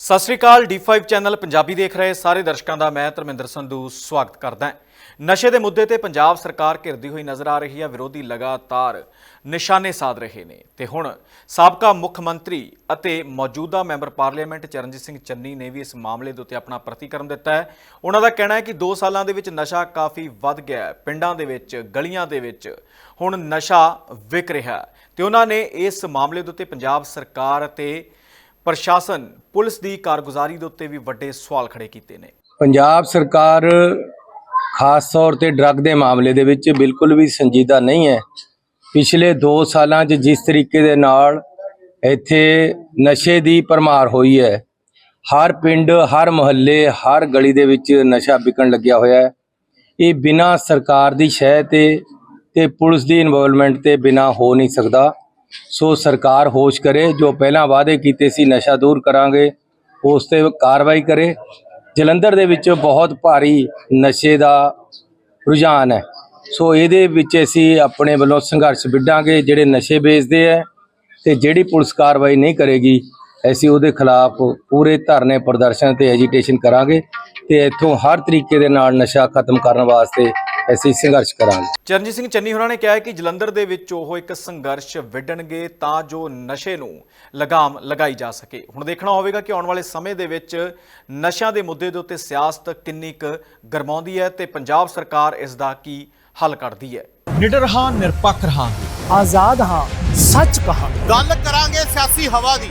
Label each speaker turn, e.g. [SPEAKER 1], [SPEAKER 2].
[SPEAKER 1] ਸਤਿ ਸ੍ਰੀ ਅਕਾਲ D5 channel Punjabi ਦੇਖ ਰਹੇ ਸਾਰੇ ਦਰਸ਼ਕਾਂ ਦਾ, ਮੈਂ ਧਰਮਿੰਦਰ ਸੰਧੂ ਸਵਾਗਤ ਕਰਦਾ ਹਾਂ। ਨਸ਼ੇ ਦੇ ਮੁੱਦੇ ਤੇ ਪੰਜਾਬ ਸਰਕਾਰ ਘਿਰਦੀ ਹੋਈ ਨਜ਼ਰ ਆ ਰਹੀ ਹੈ, ਵਿਰੋਧੀ ਲਗਾਤਾਰ ਨਿਸ਼ਾਨੇ ਸਾਧ ਰਹੇ ਨੇ। ਤੇ ਹੁਣ ਸਾਬਕਾ ਮੁੱਖ ਮੰਤਰੀ ਅਤੇ ਮੌਜੂਦਾ ਮੈਂਬਰ ਪਾਰਲੀਮੈਂਟ ਚਰਨਜੀਤ ਸਿੰਘ ਚੰਨੀ ਨੇ ਵੀ ਇਸ ਮਾਮਲੇ ਦੇ ਉੱਤੇ ਆਪਣਾ ਪ੍ਰਤੀਕਰਮ ਦਿੱਤਾ ਹੈ। ਉਹਨਾਂ ਦਾ ਕਹਿਣਾ ਹੈ ਕਿ 2 ਸਾਲਾਂ ਦੇ ਵਿੱਚ ਨਸ਼ਾ ਕਾਫੀ ਵੱਧ ਗਿਆ ਹੈ। ਪਿੰਡਾਂ ਦੇ ਵਿੱਚ, ਗਲੀਆਂ ਦੇ ਵਿੱਚ ਹੁਣ ਨਸ਼ਾ ਵਿਕ ਰਿਹਾ ਹੈ। ਤੇ ਉਹਨਾਂ ਨੇ ਇਸ ਮਾਮਲੇ ਦੇ ਉੱਤੇ ਪੰਜਾਬ ਸਰਕਾਰ ਅਤੇ ਪ੍ਰਸ਼ਾਸਨ ਪੁਲਿਸ ਦੀ ਕਾਰਗੁਜ਼ਾਰੀ ਦੇ ਉੱਤੇ ਵੀ ਵੱਡੇ ਸਵਾਲ ਖੜੇ ਕੀਤੇ ਨੇ।
[SPEAKER 2] ਪੰਜਾਬ ਸਰਕਾਰ ਖਾਸ ਤੌਰ ਤੇ ਡਰੱਗ ਦੇ ਮਾਮਲੇ ਦੇ ਵਿੱਚ ਬਿਲਕੁਲ ਵੀ ਸੰਜੀਦਾ ਨਹੀਂ ਹੈ। ਪਿਛਲੇ 2 ਸਾਲਾਂ 'ਚ ਜਿਸ ਤਰੀਕੇ ਦੇ ਨਾਲ ਇੱਥੇ ਨਸ਼ੇ ਦੀ ਪਰਮਾਰ ਹੋਈ ਹੈ, ਹਰ ਪਿੰਡ, ਹਰ ਮੁਹੱਲੇ, ਹਰ ਗਲੀ ਦੇ ਵਿੱਚ ਨਸ਼ਾ ਵਿਕਣ ਲੱਗਿਆ ਹੋਇਆ ਹੈ। ਇਹ ਬਿਨਾਂ ਸਰਕਾਰ ਦੀ ਸ਼ਹਿ ਤੇ ਤੇ ਪੁਲਿਸ ਦੀ ਇਨਵੋਲਵਮੈਂਟ ਤੇ ਬਿਨਾਂ ਹੋ ਨਹੀਂ ਸਕਦਾ। ਸੋ ਸਰਕਾਰ ਹੋਸ਼ ਕਰੇ, ਜੋ ਪਹਿਲਾਂ ਵਾਅਦੇ ਕੀਤੇ ਸੀ ਨਸ਼ਾ ਦੂਰ ਕਰਾਂਗੇ, ਉਸ ਤੇ ਕਾਰਵਾਈ ਕਰੇ। ਜਲੰਧਰ ਦੇ ਵਿੱਚ ਬਹੁਤ ਭਾਰੀ ਨਸ਼ੇ ਦਾ ਰੁਝਾਨ ਹੈ। ਸੋ ਇਹਦੇ ਵਿੱਚ ਅਸੀਂ ਆਪਣੇ ਵੱਲੋਂ ਸੰਘਰਸ਼ ਵਿੱਢਾਂਗੇ, ਜਿਹੜੇ ਨਸ਼ੇ ਵੇਚਦੇ ਹੈ ਤੇ ਜਿਹੜੀ ਪੁਲਿਸ ਕਾਰਵਾਈ ਨਹੀਂ ਕਰੇਗੀ, ਅਸੀਂ ਉਹਦੇ ਖਿਲਾਫ ਪੂਰੇ ਧਰਨੇ ਪ੍ਰਦਰਸ਼ਨ ਤੇ ਐਜੀਟੇਸ਼ਨ ਕਰਾਂਗੇ ਤੇ ਇੱਥੋਂ ਹਰ ਤਰੀਕੇ ਦੇ ਨਾਲ ਨਸ਼ਾ ਖਤਮ ਕਰਨ ਵਾਸਤੇ ਅਸੀਂ ਸੰਘਰਸ਼ ਕਰਾਂਗੇ।
[SPEAKER 1] ਚਰਨਜੀਤ ਸਿੰਘ ਚੰਨੀ ਹੋਰਾਂ ਨੇ ਕਿਹਾ ਹੈ ਕਿ ਜਲੰਧਰ ਦੇ ਵਿੱਚ ਉਹ ਇੱਕ ਸੰਘਰਸ਼ ਵਿੱਢਣਗੇ ਤਾਂ ਜੋ ਨਸ਼ੇ ਨੂੰ ਲਗਾਮ ਲਗਾਈ ਜਾ ਸਕੇ। ਹੁਣ ਦੇਖਣਾ ਹੋਵੇਗਾ ਕਿ ਆਉਣ ਵਾਲੇ ਸਮੇਂ ਦੇ ਵਿੱਚ ਨਸ਼ਿਆਂ ਦੇ ਮੁੱਦੇ ਦੇ ਉੱਤੇ ਸਿਆਸਤ ਕਿੰਨੀ ਕੁ ਗਰਮਾਉਂਦੀ ਹੈ ਤੇ ਪੰਜਾਬ ਸਰਕਾਰ ਇਸ ਦਾ ਕੀ ਹੱਲ ਕੱਢਦੀ ਹੈ।
[SPEAKER 3] ਨਿਡਰ ਹਾਂ ਨਿਰਪੱਖ ਰਹਾਂਗੇ।
[SPEAKER 4] ਆਜ਼ਾਦ ਹਾਂ ਸੱਚ ਕਹਾਂਗੇ।
[SPEAKER 5] ਗੱਲ ਕਰਾਂਗੇ ਸਿਆਸੀ ਹਵਾ ਦੀ।